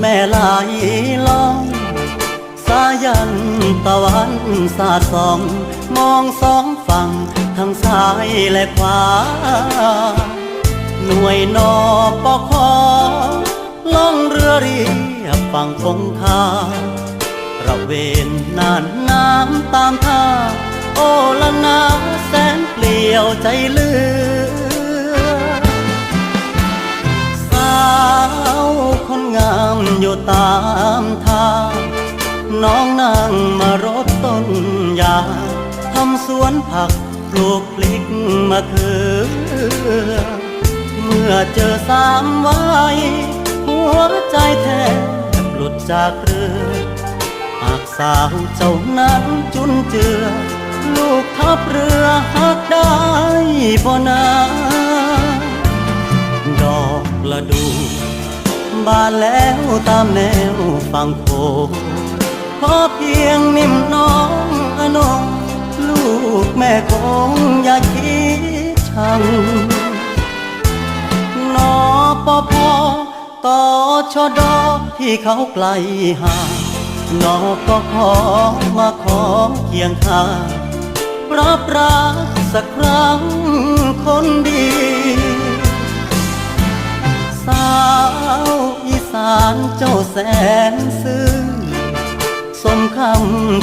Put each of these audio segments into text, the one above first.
ไหลลอง สายันตะวันสาดส่อง มองสองฝั่งทั้งซ้ายและขวา หน่วยนอปอคอล่องเรือเรียบฝั่งคงคาระเวนน่านน้ำตามท่า โอละนาแสนเปลี่ยวใจเลือ อยู่ตามทาง น้องนางมารดต้นยาทำสวนผักปลูกพลิกมะเขือ เมื่อเจอสามวัยหัวใจแทบหลุดจากเรือหากสาวเจ้านั้นจุนเจือ ลูกทับเรือหักได้บ่นาดอกละดู บานแล้วตามแนวฝั่งโขงขอเพียงนิ่มน้องอนงลูกแม่คงอย่าคิดชังนอปอพอต่อชอดอที่เขาไกลห่างนอปอขอมาขอเคียงข้างรับรักสักครั้งคนดี สาว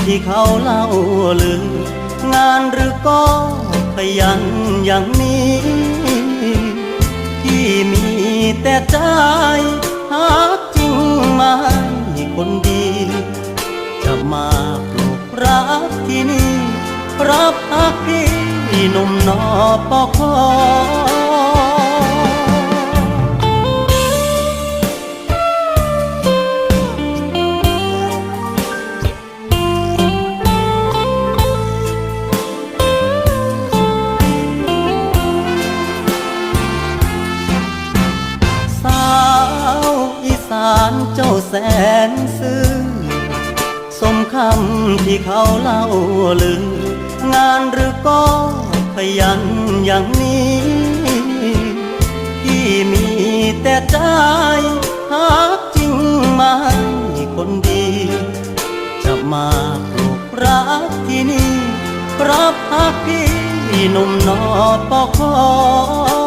ที่เขาเล่าลืองานหรือก็ขยันอย่างนี้ที่มีแต่ใจหากจริงไหมาคนดี จะมาปลูกรักที่นี่ รับพักพี่หนุ่มนอปอคอานเจ้าแสนซึ้งสมคำที่เขาเล่าลืองานหรือก็ขยันอย่างนี้ที่มีแต่ใจหากจริงไหมาคนดี จะมาปลูกรักที่นี่รับพักพี่หนุ่มนอปอคอ